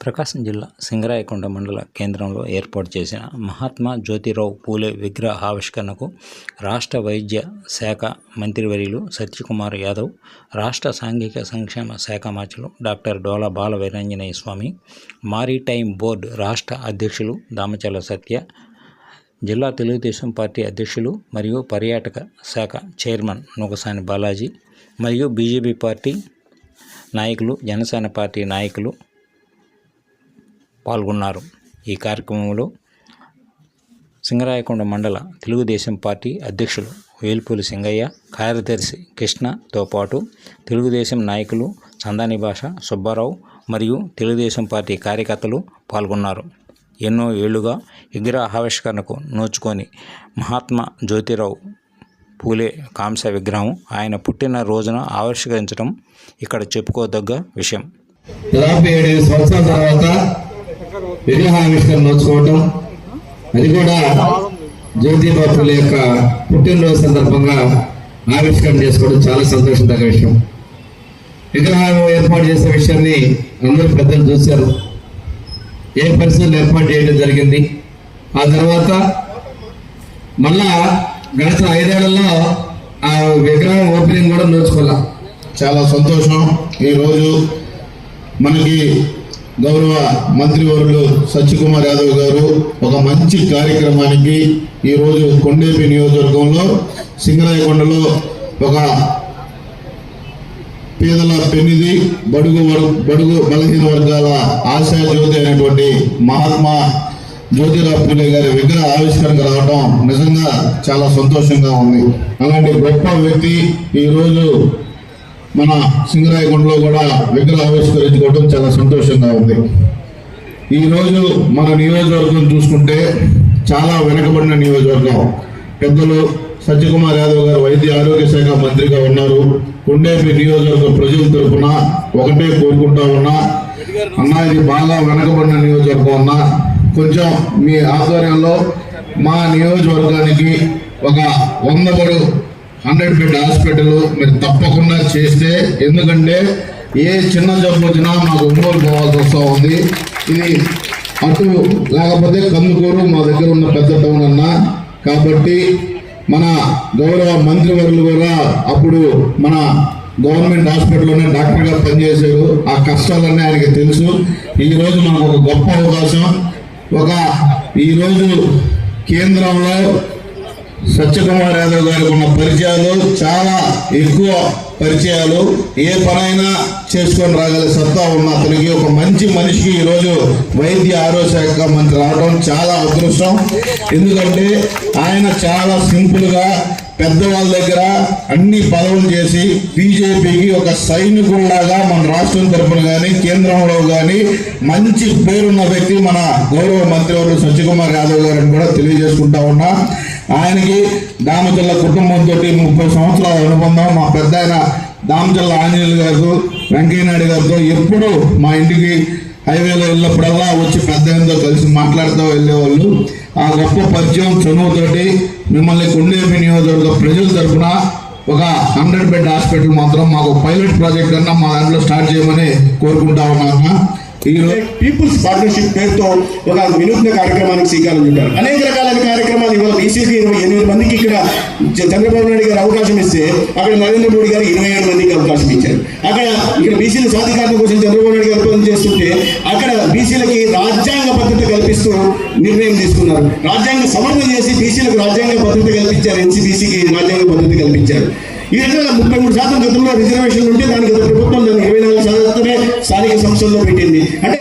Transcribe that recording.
ప్రకాశం జిల్లా సింగరాయకొండ మండల కేంద్రంలో ఏర్పాటు చేసిన మహాత్మా జ్యోతిరావు పూలే విగ్రహ ఆవిష్కరణకు రాష్ట్ర వైద్య శాఖ మంత్రివర్యులు సత్యకుమార్ యాదవ్ రాష్ట్ర సాంఘిక సంక్షేమ శాఖ మంత్రులు doctor Dola Bala Veeranjaneya Swamy maritime board రాష్ట్ర అధ్యక్షులు దామచల సత్య జిల్లా తెలుగుదేశం పార్టీ అధ్యక్షులు మరియు పర్యాటక శాఖ చైర్మన్ నుగసాని బాలాజీ మరియు బీజేపీ పార్టీ నాయకులు జనసేన పార్టీ నాయకులు పాల్గొన్నారు. ఈ కార్యక్రమంలో సింగరాయకొండ మండల తెలుగుదేశం పార్టీ అధ్యక్షులు వేల్పూలి సింగయ్య కార్యదర్శి కృష్ణతో పాటు తెలుగుదేశం నాయకులు చందాని భాష సుబ్బారావు మరియు తెలుగుదేశం పార్టీ కార్యకర్తలు పాల్గొన్నారు. ఎన్నో ఏళ్ళుగా విగ్రహ ఆవిష్కరణకు నోచుకొని మహాత్మా జ్యోతిరావు పూలే కాంస విగ్రహం ఆయన పుట్టిన రోజున ఆవిష్కరించడం ఇక్కడ చెప్పుకోదగ్గ విషయం. దాదాపు ఏడు సంవత్సరాల తర్వాత విగ్రహావిష్కరణ నోచుకోవటం అది కూడా జ్యోతి భక్తుల యొక్క పుట్టినరోజు సందర్భంగా ఆవిష్కరణ చేసుకోవడం చాలా సంతోషదగ్గ విషయం. విగ్రహాలు ఏర్పాటు చేసే విషయాన్ని అందరూ పెద్దలు చూశారు. ఏ పరిస్థితులు ఏర్పాటు చేయడం జరిగింది? ఆ తర్వాత మళ్ళా గత ఐదేళ్ళలో ఆ విగ్రహం ఓపెనింగ్ కూడా నోచుకోలే చాలా సంతోషం. ఈరోజు మనకి గౌరవ మంత్రివర్యులు సత్యకుమార్ యాదవ్ గారు ఒక మంచి కార్యక్రమానికి ఈరోజు కొండేపి నియోజకవర్గంలో సింగరాయకొండలో ఒక పేదల పెన్నిది బడుగు వర్- బడుగు బలహీన వర్గాల ఆశా జ్యోతి అయినటువంటి మహాత్మా జ్యోతిరావు పూలే గారి విగ్రహ ఆవిష్కరణకు రావడం నిజంగా చాలా సంతోషంగా ఉంది. అలాంటి గొప్ప వ్యక్తి ఈరోజు మన సింగరాయకొండలో కూడా విగ్రహ ఆవిష్కరించుకోవడం చాలా సంతోషంగా ఉంది. ఈరోజు మన నియోజకవర్గం చూసుకుంటే చాలా వెనకబడిన నియోజకవర్గం. పెద్దలు సత్యకుమార్ యాదవ్ గారు వైద్య ఆరోగ్య శాఖ మంత్రిగా ఉన్నారు. కొండేపి నియోజకవర్గ ప్రజల తరఫున ఒకటే కోరుకుంటా ఉన్నా అన్నా ఇది బాగా వెనకబడిన నియోజకవర్గం అన్నా కొంచెం మీ ఆధ్వర్యంలో మా నియోజకవర్గానికి ఒక వంద హండ్రెడ్ బెడ్ హాస్పిటల్ మీరు తప్పకుండా చేస్తే ఎందుకంటే ఏ చిన్న జబ్బు వచ్చినా మాకు ఒంగోలు పోవాల్సి వస్తూ ఉంది. ఇది అటు లేకపోతే కందుకూరు మా దగ్గర ఉన్న పెద్ద టౌన్ అన్న. కాబట్టి మన గౌరవ మంత్రివర్యులు కూడా అప్పుడు మన గవర్నమెంట్ హాస్పిటల్లోనే డాక్టర్గా పనిచేశారు. ఆ కష్టాలన్నీ ఆయనకి తెలుసు. ఈరోజు మనకు ఒక గొప్ప అవకాశం. ఒక ఈరోజు కేంద్రంలో సత్యకుమార్ యాదవ్ గారికి ఉన్న పరిచయాలు చాలా ఎక్కువ పరిచయాలు. ఏ పనైనా చేసుకొని రాగల సత్తా ఉన్న అతనికి ఒక మంచి మనిషికి ఈరోజు వైద్య ఆరోగ్య శాఖ మంత్రి రావడం చాలా అదృష్టం. ఎందుకంటే ఆయన చాలా సింపుల్గా పెద్దవాళ్ళ దగ్గర అన్ని పదవులు చేసి బీజేపీకి ఒక సైనికుల్లాగా మన రాష్ట్రం తరఫున కానీ కేంద్రంలో కానీ మంచి పేరున్న వ్యక్తి మన గౌరవ మంత్రివర్యులు సత్యకుమార్ యాదవ్ గారిని కూడా తెలియజేసుకుంటా ఉన్నా. ఆయనకి దామచల్ల కుటుంబంతో ముప్పై సంవత్సరాల అనుబంధం. మా పెద్ద ఆయన దామచల్ల ఆంజనేయులు గారు వెంకయ్యనాయుడు గారితో ఎప్పుడు మా ఇంటికి హైవేలో వెళ్ళినప్పుడల్లా వచ్చి పెద్ద ఆయనతో కలిసి మాట్లాడుతూ వెళ్ళేవాళ్ళు. ఆ గొప్ప పరిచయం చనువుతోటి మిమ్మల్ని కొండేపి నియోజకవర్గ ప్రజల తరఫున ఒక హండ్రెడ్ బెడ్ హాస్పిటల్ మాత్రం మాకు పైలట్ ప్రాజెక్ట్ కన్నా మా దాంట్లో స్టార్ట్ చేయమని కోరుకుంటా ఉన్నాను. ఈరోజు పీపుల్స్ పార్ట్నర్షిప్ పేరుతో ఒక వినూత్న కార్యక్రమానికి శ్రీకారం చుట్టారు. అనేక రకాలైన కార్యక్రమాలు ఇవాళ బీసీకి ఇరవై ఎనిమిది మందికి ఇక్కడ చంద్రబాబు నాయుడు గారు అవకాశం ఇస్తే అక్కడ నరేంద్ర మోడీ గారు ఇరవై ఏడు మందికి అవకాశం ఇచ్చారు. అక్కడ ఇక్కడ బీసీల సాధికారత కోసం చంద్రబాబు నాయుడు గారు పని చేస్తుంటే అక్కడ బీసీలకి రాజ్యాంగ భద్రత కల్పిస్తూ నిర్ణయం తీసుకున్నారు. రాజ్యాంగ సమర్థన చేసి బీసీలకు రాజ్యాంగ భద్రత కల్పించారు. ఎన్సీబీసీకి రాజ్యాంగ భద్రత కల్పించారు. ఈ విధంగా ముప్పై మూడు శాతం గతంలో రిజర్వేషన్లు ఉంటే దానికి ప్రభుత్వం దాన్ని ఇరవై నాలుగు స్థానిక సంస్థల్లో పెట్టింది. అంటే